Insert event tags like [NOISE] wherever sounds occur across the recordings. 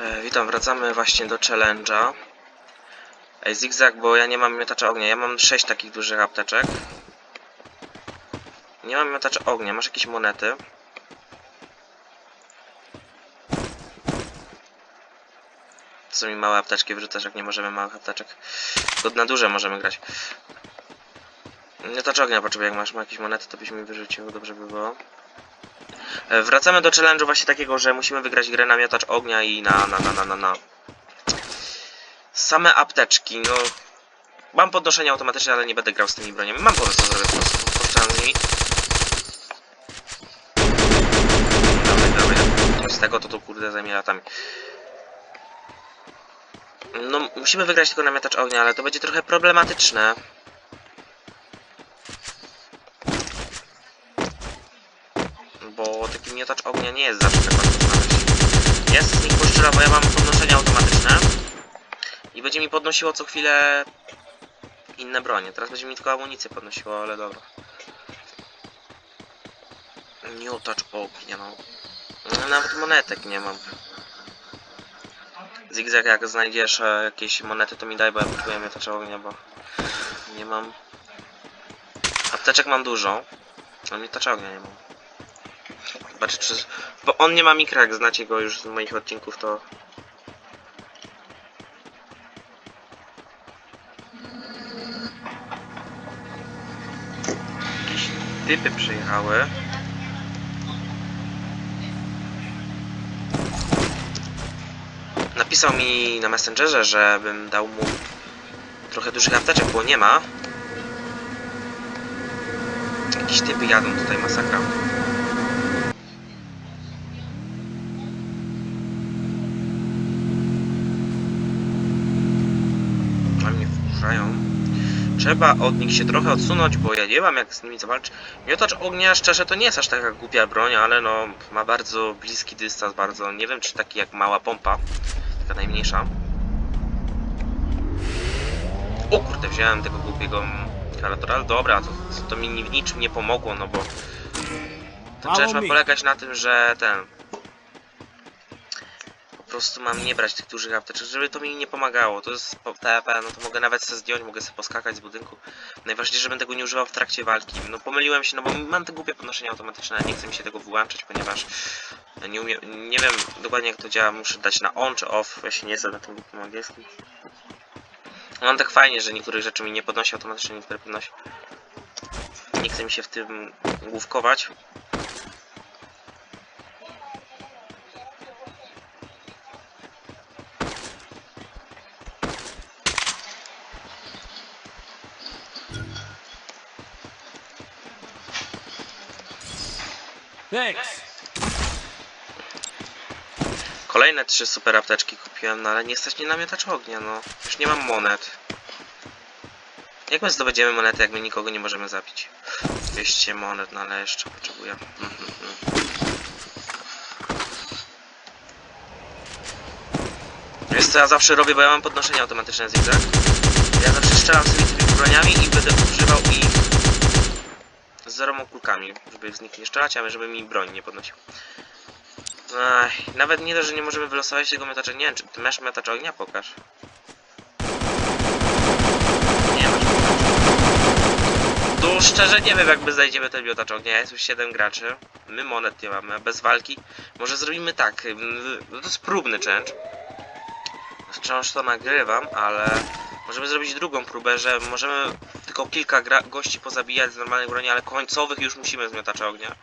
E, witam, wracamy właśnie do challenge'a. Ej, zigzag, bo ja nie mam miotacza ognia. Ja mam 6 takich dużych apteczek. Nie mam miotacza ognia. Masz jakieś monety? Co mi małe apteczki wrzucasz, jak nie możemy małych apteczek? Tylko na duże możemy grać. Miotacz ognia potrzebuję, jak masz jakieś monety, to byś mi wyrzucił, dobrze by było. E, Wracamy do challenge'u właśnie takiego, że musimy wygrać grę na miotacz ognia i na, na, na, na, na, na. Same apteczki, no... Mam podnoszenie automatyczne, ale nie będę grał z tymi broniami. Mam pomysł, co zrobię po prostu. Puszczam z nimi. Dawaj, dawaj. Z tego to tu kurde zajmie latami. No, musimy wygrać tylko na miotacz ognia, ale to będzie trochę problematyczne. Bo taki miotacz ognia nie jest zawsze tak łatwo znaleźć. Ja z nich bo ja mam podnoszenie automatyczne i będzie mi podnosiło co chwilę inne bronie. Teraz będzie mi tylko amunicję podnosiło, ale dobra. Miotacz ognia, no. No, Nawet monetek nie mam. Zigzag, jak znajdziesz e, jakieś monety, to mi daj, bo ja potrzebuję miotacz ognia, bo nie mam. Apteczek mam dużo, ale miotacza ognia nie mam. Zobaczę, czy... Bo on nie ma mikra, jak znacie go już z moich odcinków, to... Jakieś typy przyjechały. Napisał mi na Messengerze, żebym dał mu trochę dużych apteczek, bo nie ma. Jakieś typy jadą tutaj, masakra. A mnie wkurzają. Trzeba od nich się trochę odsunąć, bo ja nie mam jak z nimi zawalczyć. Miotacz ognia, szczerze, to nie jest aż taka głupia broń, ale no, ma bardzo bliski dystans, bardzo, nie wiem, czy taki jak mała pompa, taka najmniejsza. O kurde, wziąłem tego głupiego kalatora, ale dobra, to, to mi w niczym nie pomogło, no bo ten challenge ma polegać na tym, że ten, prostu mam nie brać tych dużych apteczek, żeby to mi nie pomagało. To jest po- TP, no to mogę nawet se zdjąć, mogę sobie poskakać z budynku. Najważniejsze, żebym tego nie używał w trakcie walki. No pomyliłem się, no bo mam te głupie podnoszenie automatyczne, nie chcę mi się tego wyłączyć, ponieważ nie umiem, nie wiem dokładnie jak to działa, muszę dać na on czy off, ja się nie znam na tym głupim angielskim. Mam tak fajnie, że niektórych rzeczy mi nie podnosi automatycznie, niektóre podnosi. Nie chce mi się w tym główkować. Thanks. Kolejne trzy super apteczki kupiłem, no ale nie stać mnie ognia, no. Już nie mam monet. Jak my zdobędziemy monety, jak my nikogo nie możemy zabić? 200 monet, no ale jeszcze potrzebuję. Mhm, mhm. Wiesz co ja zawsze robię, bo ja mam podnoszenie automatyczne zigzag. Ja zawsze strzelam sobie tymi broniami i będę używał ich z zeroma kulkami, żeby z nich nie strzelać, ale żeby mi broń nie podnosił. Ech, nawet nie to, że nie możemy wylosować tego miotacza. Nie wiem, czy ty masz miotacz ognia? Pokaż. Nie masz miotacza. Tu szczerze nie wiem, jakby znajdziemy ten miotacz ognia. Jest już 7 graczy. My monet nie mamy, a bez walki. Może zrobimy tak. ym, No to jest próbny challenge. Wciąż to nagrywam, ale możemy zrobić drugą próbę, że możemy tylko kilka gości pozabijać z normalnej broni, ale końcowych już musimy z ognia.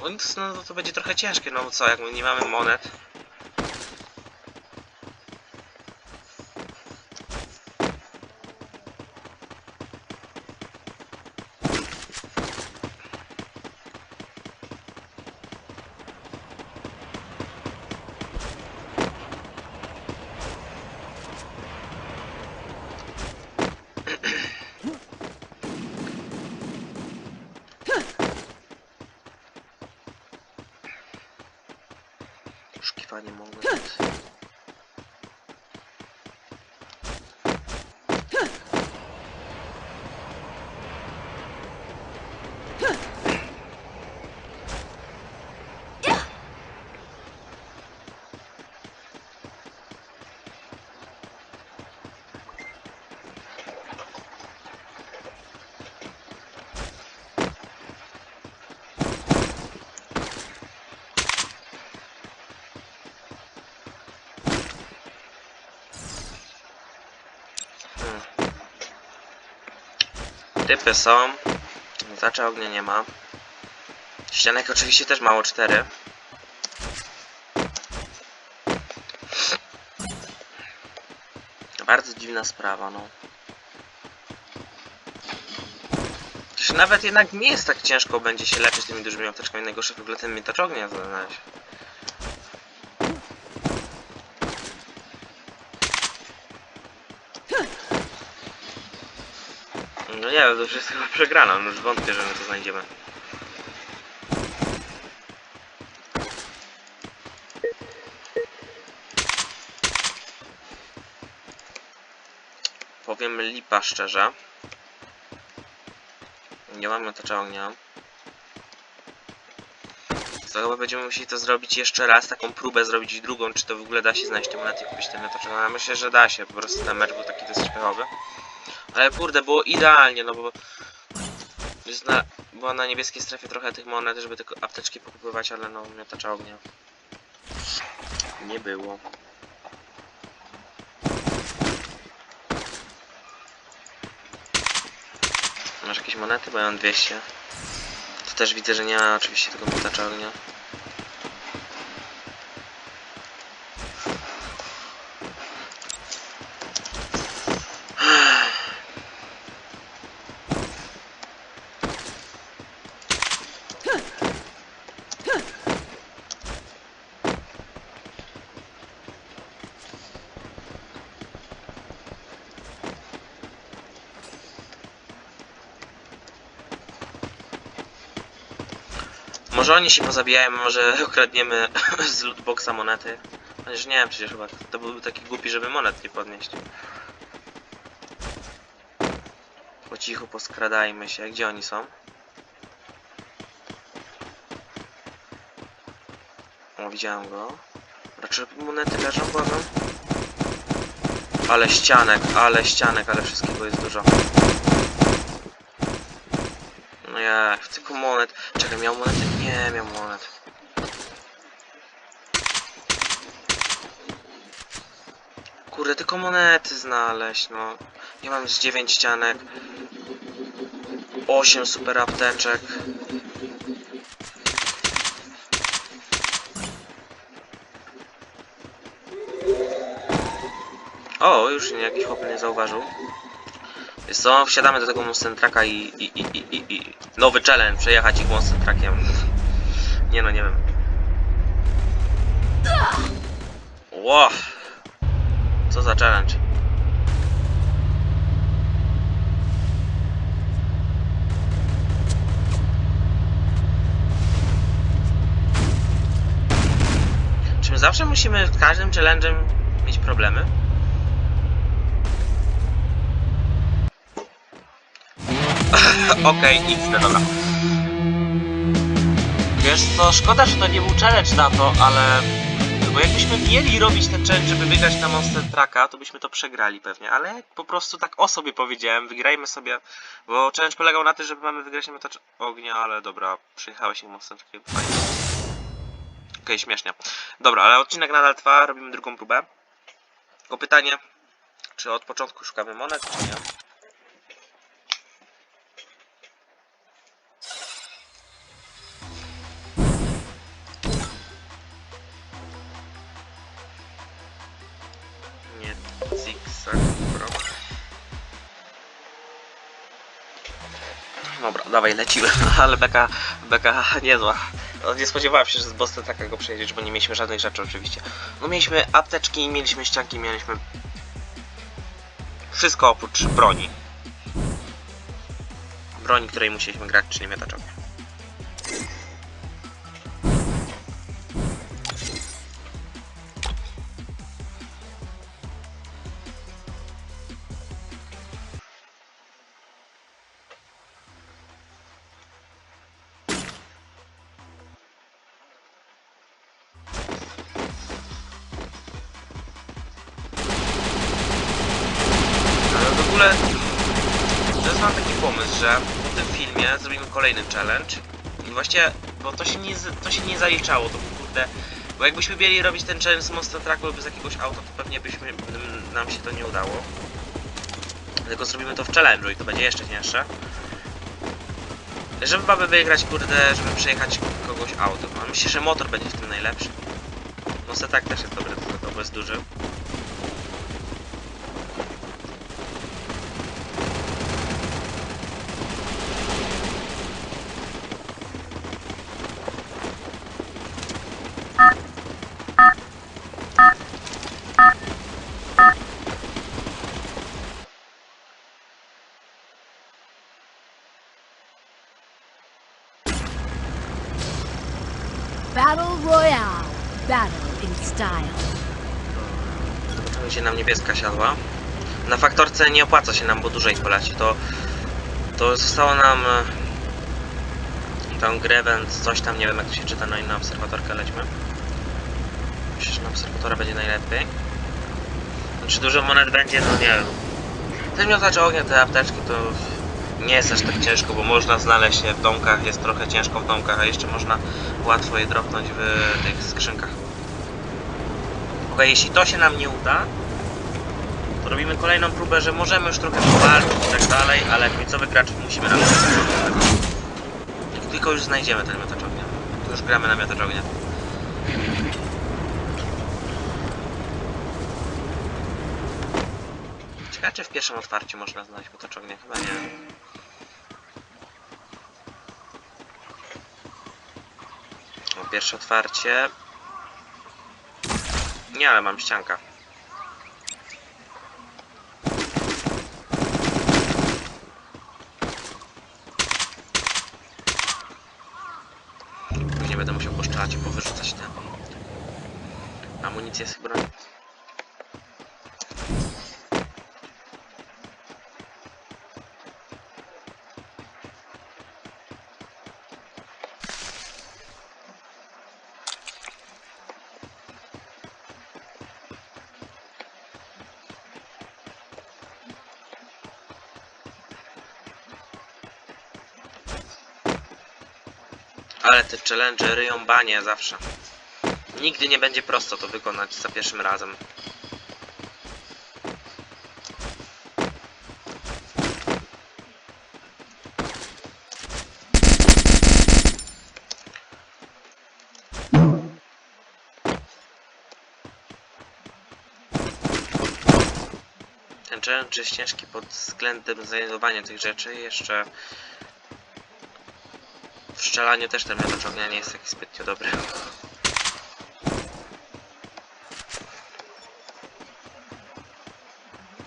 Bo nic, no to będzie trochę ciężkie, no bo co, jak my nie mamy monet. ánimo. Typy są. Zacza ognia nie ma. Ścianek oczywiście też mało 4. Bardzo dziwna sprawa, no. Nawet jednak nie jest tak ciężko będzie się leczyć tymi dużymi apteczkami. Najgorsze w ogóle ten miotacz ognia znaleźć. No nie, to już jest chyba przegrana, no wątpię, że my to znajdziemy. Powiem lipa szczerze. Nie mamy miotacza ognia. To chyba będziemy musieli to zrobić jeszcze raz, taką próbę zrobić drugą, czy to w ogóle da się znaleźć te monety i kupić ten ognia. Ja myślę, że da się, po prostu ten mecz był taki dosyć pechowy. Ale kurde, było idealnie, no bo... Na, była na niebieskiej strefie trochę tych monet, żeby tylko apteczki pokupywać, ale no, miotacza ognia. Nie było. Masz jakieś monety? Bo ja mam 200. Tu też widzę, że nie ma oczywiście tego miotacza ognia. Może oni się pozabijają, może [LAUGHS] ukradniemy [LAUGHS] z lootboxa monety. Chociaż nie wiem, przecież chyba to byłby taki głupi, żeby monet nie podnieść. Po cichu poskradajmy się. Gdzie oni są? O, widziałem go. Raczej monety leżą, błagam. Ale ścianek, ale ścianek, ale wszystkiego jest dużo. No jak, tylko monet. Czekaj, miał monety? Nie, miał monet. Kurde, tylko monety znaleźć, no. Ja mam z 9 ścianek. 8 super apteczek. O, już jakiś chłop nie zauważył. Jest co, wsiadamy do tego Moncentraka i, i, i, i, i, nowy challenge, przejechać ich Moncentrakiem. [LAUGHS] Nie no, nie wiem. Ło! Co za challenge? Czy my zawsze musimy w każdym challenge'em mieć problemy? [LAUGHS] Okej, nic, no dobra. Wiesz co, szkoda, że to nie był challenge na to, ale... Bo jakbyśmy mieli robić ten challenge, żeby wygrać na Monster Trucka, to byśmy to przegrali pewnie, ale po prostu tak o sobie powiedziałem, wygrajmy sobie, bo challenge polegał na tym, żeby mamy wygrać na miotacz ognia, ale dobra, przyjechałeś na Monster Truckiem, fajnie. Okej, śmiesznie. Dobra, ale odcinek nadal trwa, robimy drugą próbę. Tylko pytanie, czy od początku szukamy monet, czy? Nie, dawaj, lecimy. [LAUGHS] Ale beka, beka niezła. No, nie spodziewałem się, że z Boston taka go przejedziesz, bo nie mieliśmy żadnych rzeczy oczywiście. No mieliśmy apteczki, mieliśmy ścianki, mieliśmy... Wszystko oprócz broni. Broni, której musieliśmy grać, czyli miotacz ogóle teraz mam taki pomysł, że po tym filmie zrobimy kolejny challenge i właściwie, bo to się nie, to się nie zaliczało, to kurde, bo jakbyśmy mieli robić ten challenge z Monster Trucku lub z jakiegoś auta, to pewnie byśmy, nam się to nie udało. Tylko zrobimy to w challenge'u i to będzie jeszcze cięższe. Żeby baby wygrać, kurde, żeby przejechać kogoś autem. No, myślę, że motor będzie w tym najlepszy. No se tak też jest dobry, bo jest duży. Battle Royale. Battle in style. Zobaczymy, gdzie nam niebieska siadła. Na faktorce nie opłaca się nam, bo ich poleci. To, to zostało nam e, tą grę, coś tam, nie wiem jak to się czyta, no i na obserwatorkę lećmy. Myślę, że na obserwatora będzie najlepiej. Czy dużo monet będzie? No nie wiem. Ten miotacz ognia, te apteczki to nie jest aż tak ciężko, bo można znaleźć je w domkach, jest trochę ciężko w domkach, a jeszcze można łatwo je dropnąć w tych skrzynkach. Ok, jeśli to się nam nie uda, to robimy kolejną próbę, że możemy już trochę powalczyć i tak dalej, ale końcowy gracz musimy Jak tylko już znajdziemy ten miotacz ognia, już gramy na miotacz ognia. Ciekawe, czy w pierwszym otwarciu można znaleźć miotacz ognia? Chyba nie. Pierwsze otwarcie. Nie, ale mam ścianka. Później będę musiał poszczelać i powyrzucać te amunicję z broni. Ale te challenge ryją banie zawsze. Nigdy nie będzie prosto to wykonać za pierwszym razem. Ten challenge jest ciężki pod względem znajdowania tych rzeczy. Jeszcze w strzelaniu też ten ognia nie jest taki zbytnio dobry.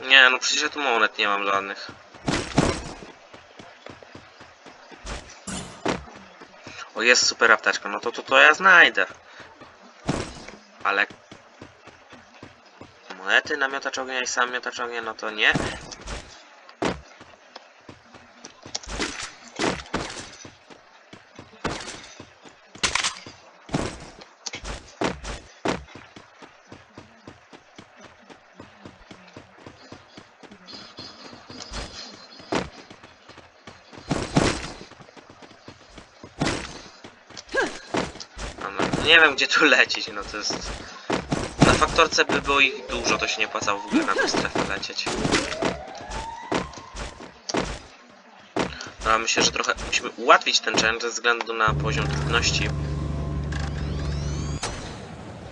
Nie, no przecież ja tu monet nie mam żadnych. O, jest super apteczka, no to, to to ja znajdę. Ale... Monety na miotacz ognia i sam miotacz ognia, no to nie. No, no, nie wiem gdzie tu lecieć, no to jest... Na faktorce by było ich dużo, to się nie opłacało w ogóle na tę strefę lecieć. No, myślę, że trochę musimy ułatwić ten challenge ze względu na poziom trudności.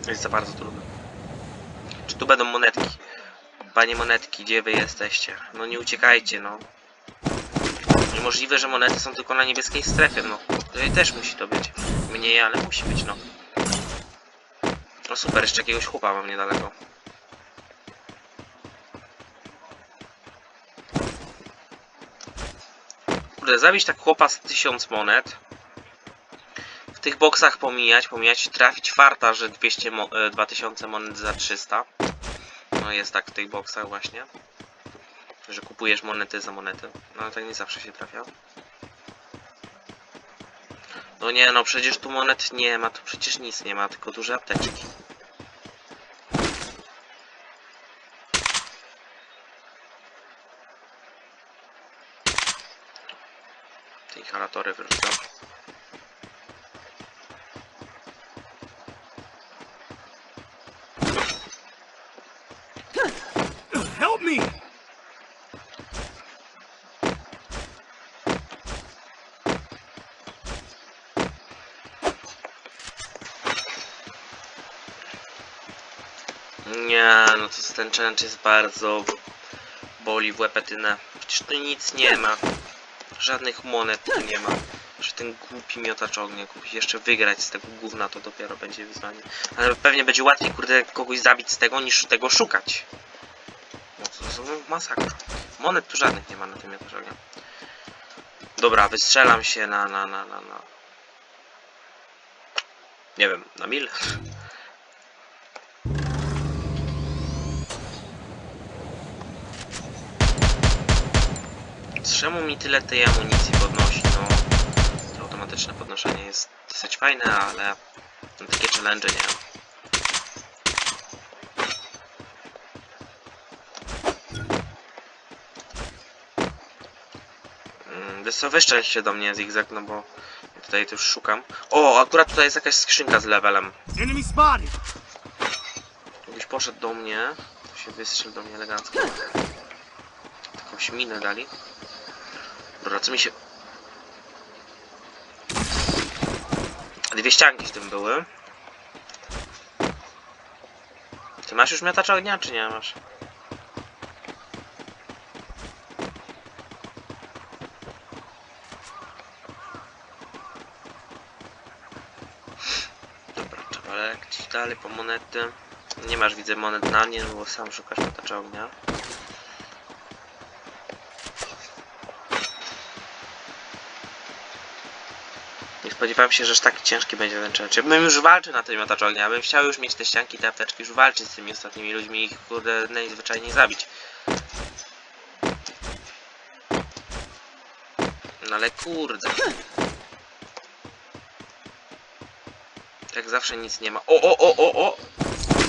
Jest za bardzo trudny. Czy tu będą monetki? Panie monetki, gdzie wy jesteście? No nie uciekajcie, no. Niemożliwe, że monety są tylko na niebieskiej strefie, no. Tutaj też musi to być. Mniej, ale musi być, no. No super, jeszcze jakiegoś chłopa mam niedaleko. Kurde, zabić tak chłopa z 1000 monet. W tych boksach pomijać, pomijać, trafić farta, że 200 mo e, 2000 monet za 300. No jest tak w tych boksach właśnie. Że kupujesz monety za monety. No ale tak nie zawsze się trafia. No nie, no przecież tu monet nie ma, tu przecież nic nie ma, tylko duże apteczki. Te inhalatory wyrzucam. Help me! Nie, no to ten challenge jest bardzo... Boli w łepetynę. Przecież tu nic nie ma. Żadnych monet tu nie ma. Że ten głupi miotacz ognia, kupić jeszcze wygrać z tego gówna, to dopiero będzie wyzwanie. Ale pewnie będzie łatwiej, kurde, kogoś zabić z tego, niż tego szukać. No to, to masakra. Monet tu żadnych nie ma na tym miotacz ognia. Dobra, wystrzelam się na, na, na, na, na... Nie wiem, na mil? Czemu mi tyle tej amunicji podnosi? No, to automatyczne podnoszenie jest dosyć fajne, ale takie challenge nie. Mm, Wiesz co, wyszczęś się do mnie zigzag, no bo tutaj to już szukam. O, akurat tutaj jest jakaś skrzynka z levelem. Jakbyś poszedł do mnie, to się wystrzel do mnie elegancko. Jakąś minę dali. Dobra, co mi się... Dwie ścianki w tym były. Ty masz już miotacz ognia, czy nie masz? Dobra, trzeba dalej po monety. Nie masz, widzę, monet na nie, bo sam szukasz miotacza ognia. Nie spodziewałem się, że aż tak ciężki będzie ten challenge. Ja bym już walczył na tym miotaczu ognia, ja bym chciał już mieć te ścianki, te apteczki, już walczyć z tymi ostatnimi ludźmi i ich kurde najzwyczajniej zabić. No ale kurde. Jak zawsze nic nie ma. O, o, o, o, o!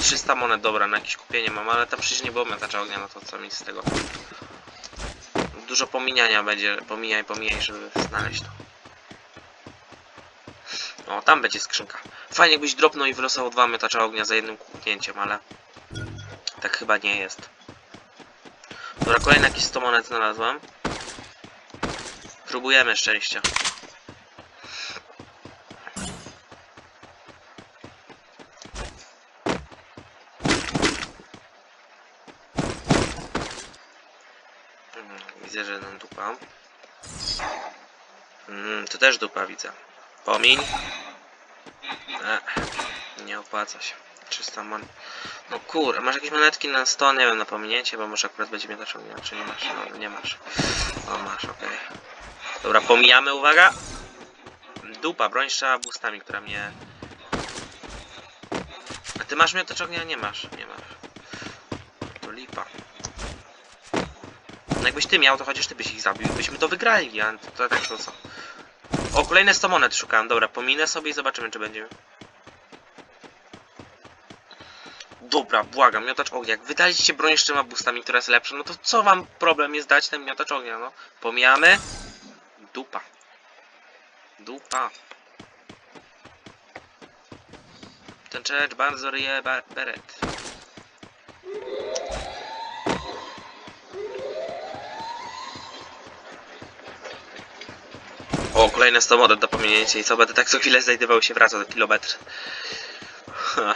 300 monet, dobra, na jakieś kupienie mam, ale tam przecież nie było miotacza ognia, no to co mi z tego? Dużo pomijania będzie, pomijaj, pomijaj, żeby znaleźć to. O, tam będzie skrzynka. Fajnie jakbyś dropnął i wylosował dwa miotacza ognia za jednym kliknięciem, ale tak chyba nie jest. Dobra, kolejne jakieś 100 monet znalazłem. Próbujemy szczęścia. Mhm, Widzę, że nam dupa. Mm, to też dupa widzę. Pomiń. E, nie opłaca się. 300 mon. No kur, masz jakieś monetki na 100, nie wiem, na pominięcie, bo może akurat będzie mnie zaciągnie, czy nie masz? No, nie masz. Masz, okej. Dobra, pomijamy, uwaga. Dupa, broń strzała bustami, która mnie... A ty masz miotacz ognia? Nie masz, nie masz. To lipa. No jakbyś ty miał, to chociaż ty byś ich zabił byśmy to wygrali, a to tak to co? O, kolejne 100 monet szukałem. Dobra, pominę sobie i zobaczymy, czy będzie. Dobra, błagam, miotacz ognia. Jak wydaliście broń z trzema boostami, która jest lepsza, no to co wam problem jest dać ten miotacz ognia, no? Pomijamy. Dupa. Dupa. Ten challenge bardzo ryje beret. Kolejne 100 monet do pominięcia i co, będę tak co chwilę znajdował się wraca do kilometr. Ha.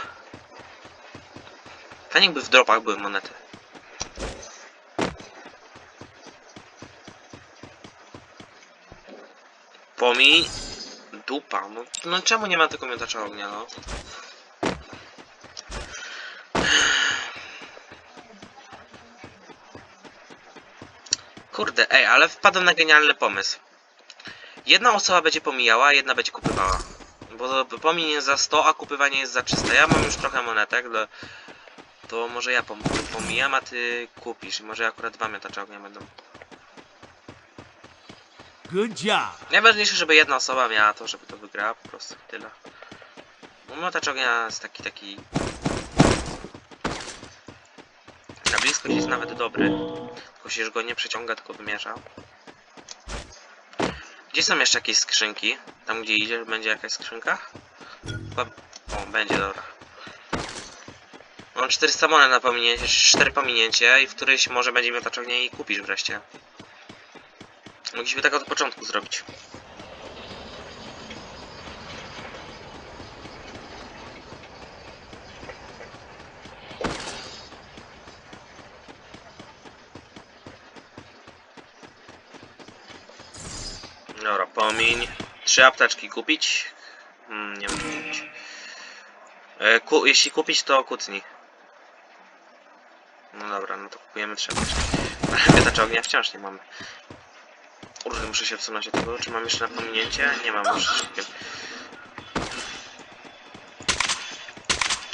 Fajnie jakby w dropach były monety. Pomi... Dupa, no, no czemu nie ma tego miotacza ognia, no? Kurde, ej, ale wpadłem na genialny pomysł. Jedna osoba będzie pomijała, a jedna będzie kupywała. Bo to pomiń jest za 100, a kupywanie jest za 300. Ja mam już trochę monetek, do... to może ja pom pomijam, a ty kupisz. I może akurat dwa miotacze ognia będą. Good job! Najważniejsze, żeby jedna osoba miała to, żeby to wygrała, po prostu tyle. Bo miotacz ognia jest taki, taki... Na bliskość jest nawet dobry. Tylko się go nie przeciąga, tylko wymierza. Gdzie są jeszcze jakieś skrzynki? Tam gdzie idziesz, będzie jakaś skrzynka? O, będzie, dobra. Mam 400 monet na pominięcie, 4 pominięcie i w któryś może będzie miotacz ognia i kupisz wreszcie. Mogliśmy tak od początku zrobić. Pomiń. Trzy apteczki kupić? Hmm, nie wiem kupić. E, ku, jeśli kupić, to kucnij. No dobra, no to kupujemy trzy apteczki. [LAUGHS] Ale miotacz ognia wciąż nie mamy. Kurde, muszę się wsunąć od tego. Czy mam jeszcze na pominięcie? Nie mam już. szybkiem.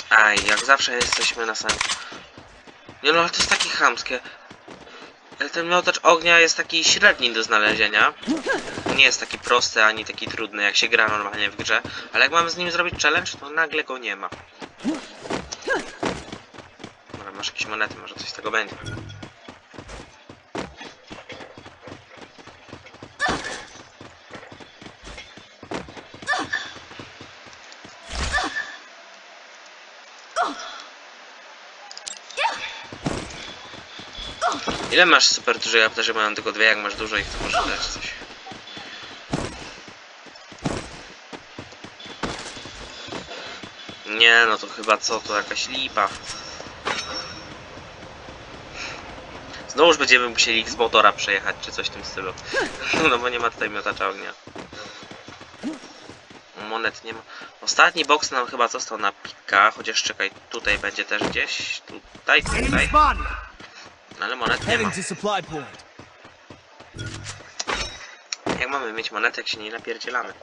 Aj, jak zawsze jesteśmy na samym... Nie no, ale to jest takie chamskie. Ale Ten miotacz ognia jest taki średni do znalezienia. Nie jest taki prosty, ani taki trudny, jak się gra normalnie w grze. Ale jak mamy z nim zrobić challenge, to nagle go nie ma. Dobra, masz jakieś monety, może coś z tego będzie. Ile masz super dużej apteczek? Mam tylko dwie, jak masz dużo ich, to może dać coś. Nie, no to chyba co, to jakaś lipa. Znowuż będziemy musieli z motora przejechać, czy coś w tym stylu. [LAUGHS] No bo nie ma tutaj miotacza ognia. Monet nie ma. Ostatni boks nam chyba został na pika, chociaż czekaj, tutaj będzie też gdzieś. Tutaj, tutaj. No ale monet nie ma. Jak mamy mieć monety, jak się nie napierdzielamy?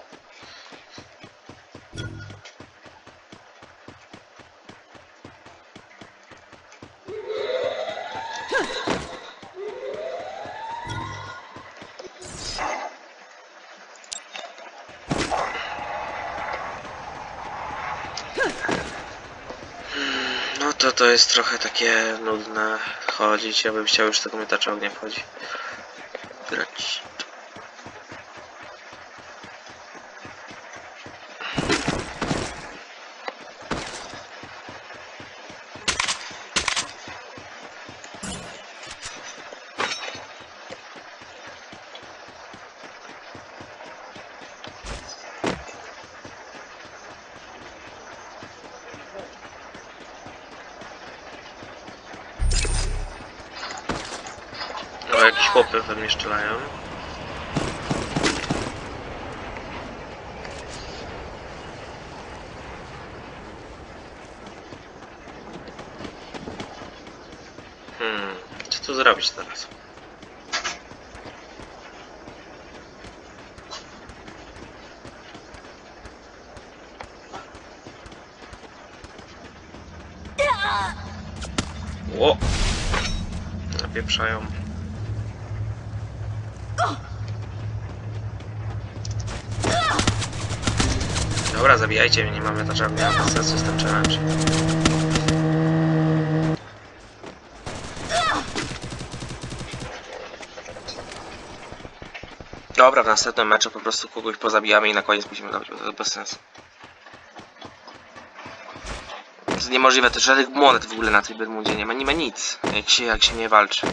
To to jest trochę takie nudne chodzić. Ja bym chciał już tego miotacza ognia wchodzi. Grać. O, jakieś chłopy we mnie strzelają. Hmm, co tu zrobić teraz? Ło! Napieprzają. Dobra, zabijajcie mnie, nie mamy żadnej bez sensu jest ten challenge. Dobra, w następnym meczu po prostu kogoś pozabijamy i na koniec musimy robić, bo to bez sensu. To jest niemożliwe, to żadnych monet w ogóle na tej Bermudzie nie ma, nie ma nic, jak się, jak się nie walczy.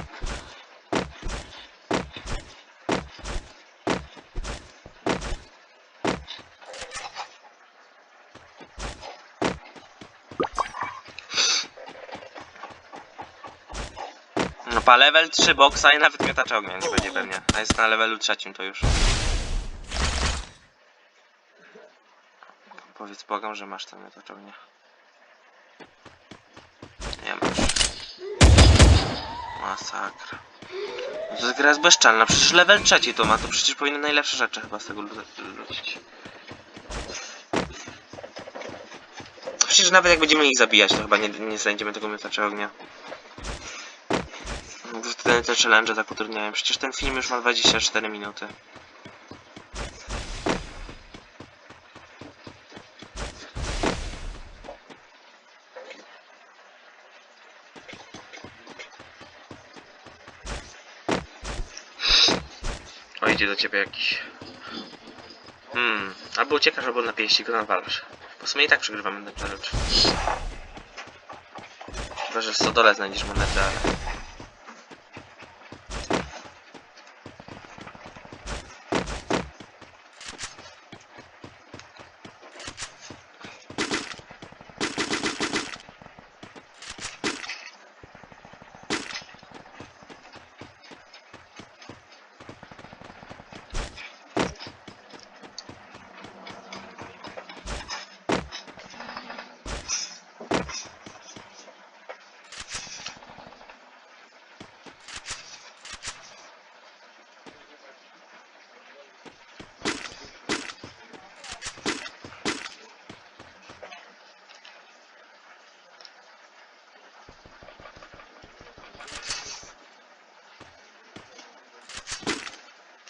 No pa level 3 boksa i nawet miotacza ognia nie będzie pewnie. A jest na levelu trzecim to już. Powiedz Bogom, że masz ten miotacz ognia. Nie masz. Masakra. No to gra jest bezczelna, przecież level trzeci to ma, to przecież powinny najlepsze rzeczy chyba z tego lecieć. Przecież nawet jak będziemy ich zabijać, to chyba nie, nie znajdziemy tego miotacza ognia. No to Te, challenge tak utrudniają. Przecież ten film już ma 24 minuty. O, idzie do ciebie jakiś... Hmm, albo uciekasz, albo na pięści go nawalasz. W sumie i tak przegrywamy ten challenge. Chyba, że w Sodole znajdziesz monetę, ale...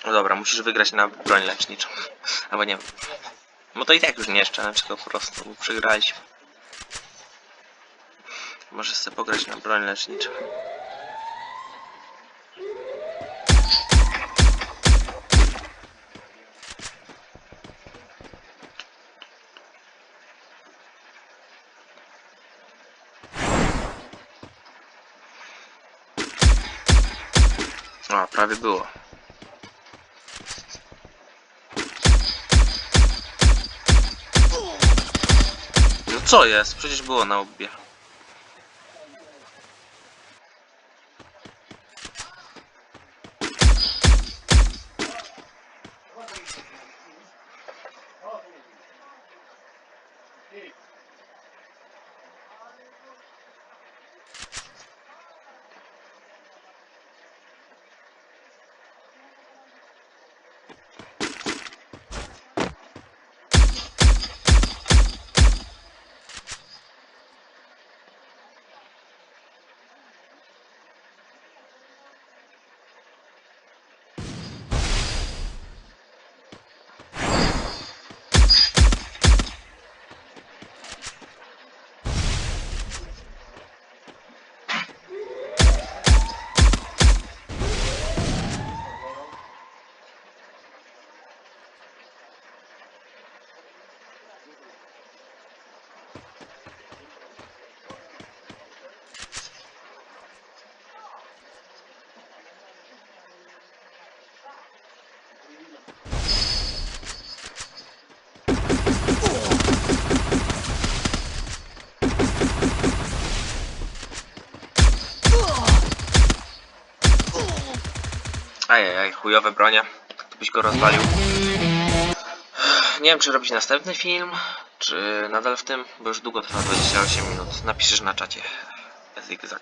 No dobra, musisz wygrać na broń leczniczą. Albo nie. Bo to i tak już nie challenge, tylko po prostu przegraliśmy. Możesz sobie pograć na broń leczniczą. O, prawie było. Co jest? Przecież było na łbie. Ajajaj, chujowe bronie. Byś go rozwalił. Nie wiem, czy robić następny film, czy nadal w tym, bo już długo trwa 28 minut. Napiszesz na czacie. Zigzag.